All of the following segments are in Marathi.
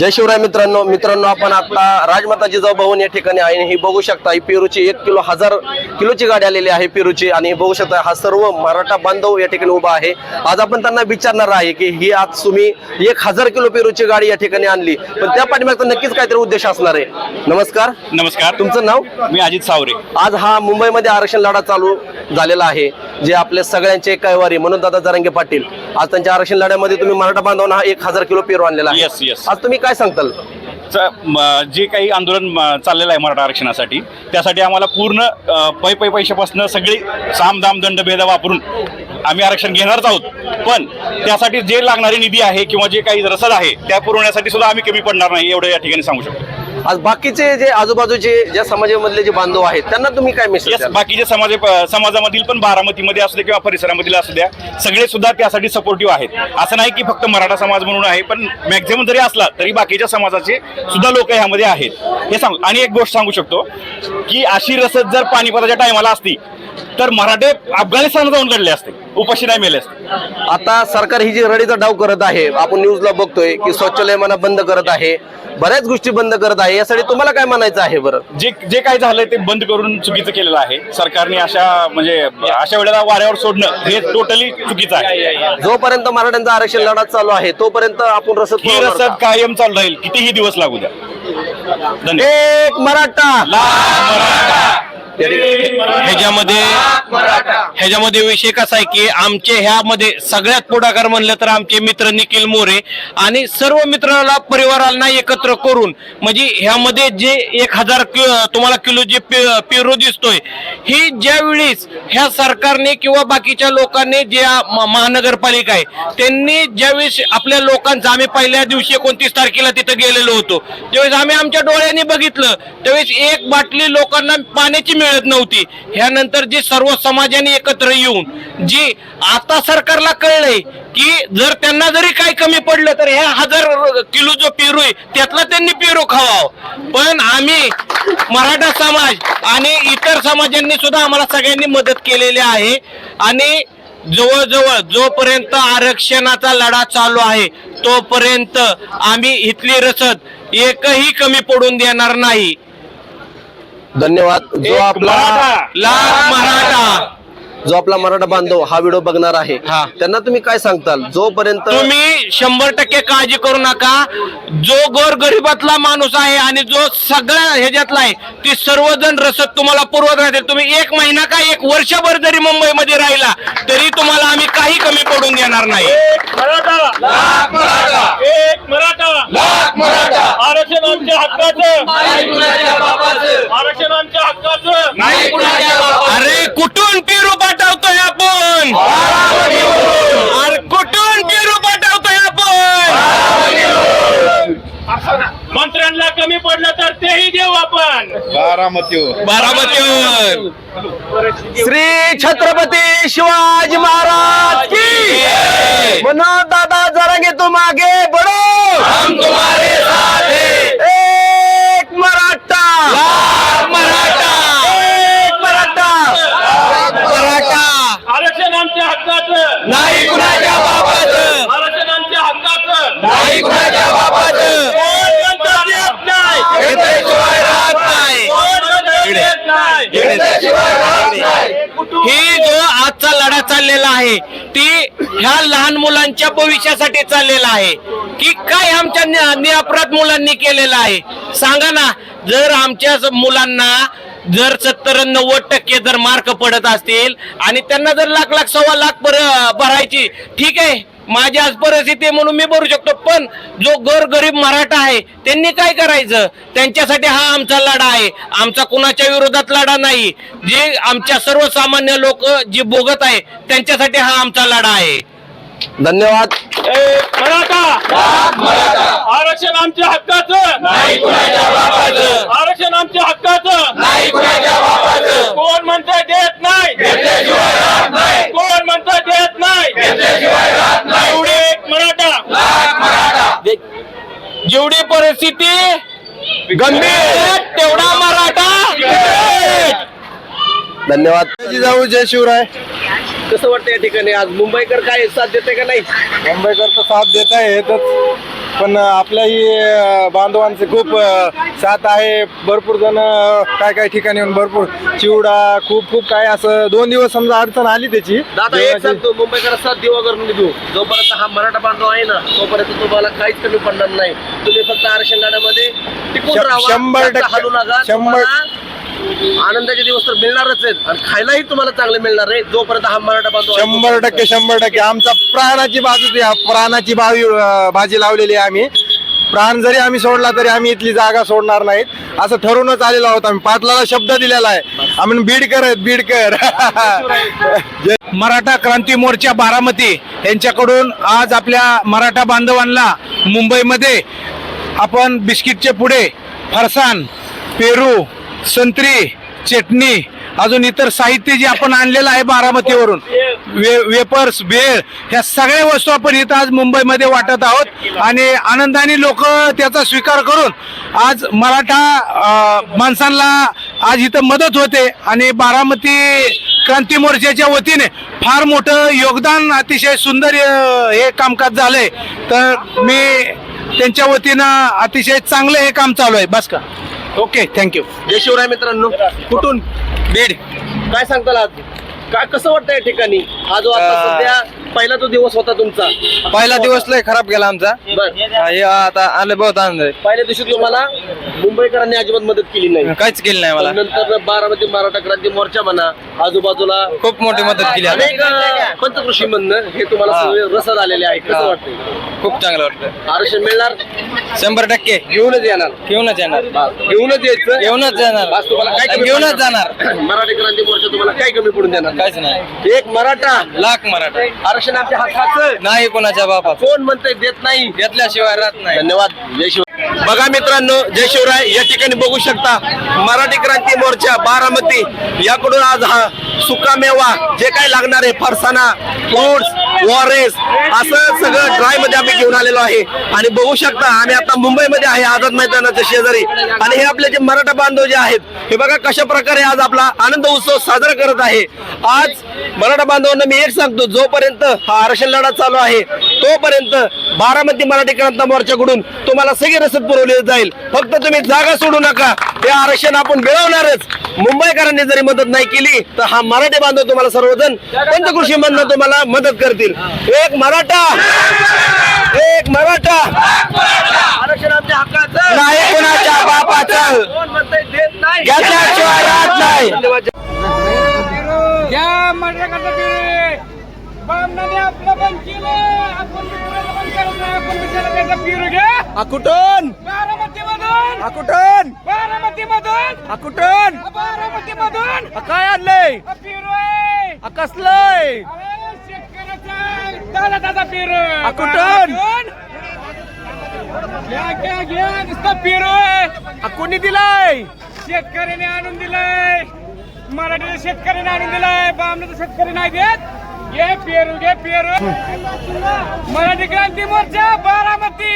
जय शिवराय मित्रांनो मित्रांनो आपण आता राजमाता जिजाऊ भवन या ठिकाणी आहे. ही बघू शकता ही पेरूची एक किलो हजार किलोची गाडी आलेली आहे पेरूची. आणि बघू शकता हा सर्व मराठा बांधव या ठिकाणी उभा आहे. आज आपण त्यांना विचारणार आहे की ही आज तुम्ही एक हजार किलो पेरूची गाडी या ठिकाणी आणली. पण त्या पाठीमागचा नक्कीच काहीतरी उद्देश असणार आहे. नमस्कार. नमस्कार. तुमचं नाव? मी अजित सावरे. आज हा मुंबईमध्ये आरक्षण लढा चालू. झालेला आहे. जे आपले सगळ्यांचे कैवारी म्हणून दादा जरांगे पाटील आज त्यांच्या आरक्षण लढ्यामध्ये तुम्ही मराठा बांधवांना हा एक हजार किलो पेरू आणलेला आहे. Yes. आज तुम्ही काय सांगताल? च- म- जे काही आंदोलन म, चाललेलं आहे मराठा आरक्षणासाठी त्यासाठी आम्हाला पूर्ण अ, पै पै पैशापासून सगळी साम दाम दंड भेद वापरून आम्ही आरक्षण घेणारच आहोत. पण त्यासाठी जे लागणारी निधी आहे किंवा जे काही रसद आहे त्या पुरवण्यासाठी सुद्धा आम्ही कमी पडणार नाही एवढं या ठिकाणी सांगू शकतो. आज बाकीचे जे आजूबाजूचे ज्या समाजामधले जे बांधव आहेत त्यांना तुम्ही काय मेसेज येस बाकीचे समाज समाजामधील पण बारामतीमध्ये असू द्या किंवा परिसरामधील असू द्या सगळे सुद्धा त्यासाठी सपोर्टिव्ह आहेत. असं नाही की फक्त मराठा समाज म्हणून आहे पण मॅक्झिमम जरी असला तरी बाकीच्या समाजाचे सुद्धा लोक ह्यामध्ये आहेत. हे सांग आणि एक गोष्ट सांगू शकतो की अशी रसद जर पानिपताच्या टायमाला असती तर मराठे अफगाणिस्तान जाऊन लढले असते. उपाशी नाही मेले असते आता सरकार ही जी रडीचा डाव करत आहे आपण न्यूजला बघतोय की शौचालय म्हणा बंद करत आहे बऱ्याच गोष्टी बंद करत आहे यासाठी तुम्हाला काय म्हणायचं आहे बरं? जे जे काय झालंय ते बंद करून चुकीचं केलेलं आहे. सरकारने अशा म्हणजे अशा वेळेला वाऱ्यावर सोडणं हे टोटली चुकीचं आहे. जोपर्यंत मराठ्यांचा आरक्षण लढा चालू आहे तोपर्यंत आपण रसद ही रसद? कायम चालू राहील. कितीही दिवस लागू द्या. एक मराठा! ह्याच्यामध्ये ह्याच्यामध्ये विषय कसा आहे की आमचे ह्यामध्ये सगळ्यात पुढाकार म्हणलं तर आमचे मित्र निखिल मोरे आणि सर्व मित्राला परिवारांना एकत्र करून म्हणजे ह्यामध्ये जे एक हजार तुम्हाला किलो जे पेरू दिसतोय ही ज्यावेळेस ह्या सरकारने किंवा बाकीच्या लोकांनी जे महानगरपालिका आहे त्यांनी ज्यावेळेस आपल्या लोकांचं आम्ही पहिल्या दिवशी एकोणतीस तारखेला तिथं गेलेलो होतो त्यावेळेस आम्ही आमच्या डोळ्यांनी बघितलं त्यावेळेस एक बाटली लोकांना पाण्याची मिळत नव्हती. ह्यानंतर जे सर्व समाजाने एकत्र येऊन जी आता सरकारला कळलंय की जर त्यांना जरी काही कमी पडलं तर ह्या हजार किलो जो पेरू आहे त्यातला त्यांनी पेरू खावावं. पण आम्ही मराठा समाज आणि इतर समाजांनी सुद्धा आम्हाला सगळ्यांनी मदत केलेली आहे. आणि जवळजवळ जोपर्यंत आरक्षणाचा लढा चालू आहे तोपर्यंत आम्ही इथली रसद एकही कमी पडून देणार नाही. धन्यवाद. जो आपला मराठा. लाख मराठा. जो आपला मराठा बांधव हा व्हिडिओ बघणार आहे हा. त्यांना तुम्ही काय सांगताल? जोपर्यंत तुम्ही शंभर टक्के काळजी करू नका. जो गोर गरीबातला माणूस आहे आणि जो सगळ्या ह्याच्यातला आहे ते सर्वजण रसद तुम्हाला पुरवत राहतील. तुम्ही एक महिना का एक वर्षभर जरी मुंबईमध्ये राहिला तरी तुम्हाला आम्ही काही कमी पडून देणार नाही. एक मराठा. लाख मराठा. आरक्षण आमच्या हक्काचं. आरक्षण आमच्या हक्काचं अरे कुठून पेरू पाठवतोय आपण? अरे कुठून पेरू पाठवतोय आपण? मंत्र्यांना कमी पडलं तर तेही देऊ आपण. बारामतीवर. श्री छत्रपती शिवाजी महाराज की? मनोज दादा जरांगे तुम आगे बढो हम तुम्हारे साथ हैं एक मराठा मराठा एक मराठा मराठा आरक्षण आमच्या हक्काचं. नाही कुणाच्या बापाचं आमच्या हक्काचं. नाही कुणाच्या बापाचं कोण म्हणतं देत नाही? कोण म्हणतं देत नाही ही जो आजचा लढा चाललेला आहे. ती ह्या लहान मुलांच्या भविष्यासाठी चाललेला आहे. की काय आमच्या नि- मुलांनी केलेलं आहे? सांगा ना जर आमच्या मुलांना जर सत्तर नव्वद टक्के जर मार्क पडत असतील आणि त्यांना जर लाख लाख सव्वा लाख भरायची ठीक आहे? माझी आज परिस्थिती आहे म्हणून मी भरू शकतो. पण जो गोर गरीब मराठा आहे त्यांनी काय करायचं? त्यांच्यासाठी हा आमचा लढा आहे. आमचा कुणाच्या विरोधात लढा नाही. जे आमच्या सर्वसामान्य लोक जे बोगत आहे त्यांच्यासाठी हा आमचा लढा आहे. धन्यवाद. मराठा! आरक्षण आमच्या हक्काचं! आरक्षण आमच्या हक्काचं! कोण म्हणतं देत नाही कोण म्हणतं देत नाही एवढे एक मराठा जेवढी परिस्थिती गंभीर! तेवढा मराठा! धन्यवाद. जाऊ जय शिवराय. कसं वाटतं या ठिकाणी? आज मुंबईकर काय साथ देते का नाही? मुंबईकर तर साथ देत आहेतच पण आपल्याही बांधवांचे खूप साथ आहे. भरपूर जण काय काय ठिकाणी येऊन भरपूर चिवडा खूप खूप काय असं दोन दिवस समजा अडचण आली त्याची. दादा एक जेवणाची. सांगतो मुंबईकर सात दिवा करून देऊ. जोपर्यंत हा मराठा बांधव आहे ना तोपर्यंत तुम्हाला काहीच कमी पडणार नाही. तुम्ही फक्त आरक्षण गाड्यामध्ये टिकून श- राहा. शंभर टक्के. हलू नका शंभर- तुम्हाला आनंदाचे दिवस तर मिळणारच आहेत. आणि खायलाही तुम्हाला चांगले मिळणार आहे जोपर्यंत हा मराठा बांधव शंभर टक्के शंभर टक्के. आमचा प्राणाची बाजू. प्राणाची बावी अ, बाजी लावलेली आहे आम्ही. प्राण जरी आम्ही सोडला तरी आम्ही इथली जागा सोडणार नाहीत. असं ठरवूनच आलेलो आहोत आम्ही. पाटलाला शब्द दिलेला आहे. आम्ही बीडकर आहेत बीडकर. मराठा क्रांती मोर्चा बारामती यांच्याकडून आज आपल्या मराठा बांधवांना मुंबईमध्ये आपण बिस्किटचे पुढे फरसाण पेरू संत्री चटणी अजून इतर साहित्य जे आपण आणलेलं आहे बारामतीवरून वे वेपर्स भेळ ह्या सगळ्या वस्तू आपण इथं आज मुंबईमध्ये वाटत आहोत. आणि आनंदाने लोक त्याचा स्वीकार करून आज मराठा माणसांना आज इथं मदत होते. आणि बारामती क्रांती मोर्चाच्या वतीने फार मोठं योगदान अतिशय सुंदर हे कामकाज झालंय. तर मी त्यांच्या वतीनं अतिशय चांगलं हे काम चालू आहे. बस का? ओके थँक्यू जय शिवराय मित्रांनो कुठून? बीड. काय सांगताल आज? काय कसं वाटतं या ठिकाणी? हा जो आता सध्या पहिला तो दिवस होता तुमचा? पहिला दिवस लय खराब गेला आमचा. बर. हे आता आले बहुत आनंद आहे. पहिल्या दिवशी तुम्हाला मुंबईकरांनी अजिबात मदत केली नाही. काहीच केलं नाही मला. नंतर बारामती मराठा क्रांती मोर्चा म्हणा आजूबाजूला खूप मोठी मदत केली आम्ही. अनेक अं, पंचकृषी म्हणणं हे तुम्हाला हा. सगळे रसद आलेले आहे कसं हा. वाटतंय? खूप चांगलं वाटतं आरक्षण मिळणार? शंभर टक्के. घेऊनच येणार. घेऊनच येणार. घेऊनच यायचं? घेऊनच जाणार. बस तुम्हाला काय कमी घेऊनच? जाणार. मराठी क्रांती मोर्चा तुम्हाला काय कमी पडून देणार? काहीच नाही. एक मराठा. लाख मराठा. आरक्षण आमच्या हक्काचं नाही कोणाच्या बापाचं. कोण म्हणतंय देत नाही. घेतल्याशिवाय राहत नाही. धन्यवाद. जय शिवराय बघा मित्रांनो जय शिवराय या ठिकाणी बघू शकता मराठी क्रांती मोर्चा बारामती. याकडून आज हा सुकामेवा जे काय लागणार आहे फरसाना फ्रुट्स वॉरेस असं सगळं ड्रायमध्ये आम्ही घेऊन आलेलो आहे. आणि बघू शकता आम्ही आता मुंबईमध्ये आहे आझाद मैदानाच्या शेजारी. आणि हे आपले जे मराठा बांधव जे आहेत हे बघा कशा प्रकारे आज आपला आनंद उत्सव साजरा करत आहे. आज मराठा बांधवांना मी एक सांगतो जोपर्यंत हा आरक्षण लढा चालू आहे तोपर्यंत बारामती मराठी क्रांती मोर्चाकडून तुम्हाला सगळी रसद पुरवली जाईल. फक्त तुम्ही जागा सोडू नका. हे आरक्षण आपण मिळवणारच. मुंबईकरांनी जरी मदत नाही केली तर हा मराठी बांधव तुम्हाला सर्वजण पंचकृषी मधनं तुम्हाला मदत करतील. एक मराठा! एक मराठा! आरक्षण आमच्या हक्काचं? नाही कोणाच्या बापाचं. घेतल्याशिवाय राहत नाही. या मराठा आपलं पण केलं अकुटन! मित्राला अकुटन! करत नाही आपण काय आणलंय कसलंय दादा दादा पिरू आ, घ्या घ्या घ्या नुसतं पिरू कोणी दिलाय? शेतकऱ्याने आणून दिलाय. मराठीच्या शेतकऱ्याने आणून दिलाय. बामणाचा शेतकरी नाही देत. घे पेरू घे पेरू. मराठी क्रांती मोर्चा बारामती.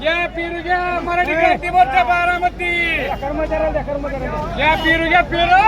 घ्या पेरू घ्या मराठी क्रांती मोर्चा बारामती. घ्या पेरू घ्या पेरू.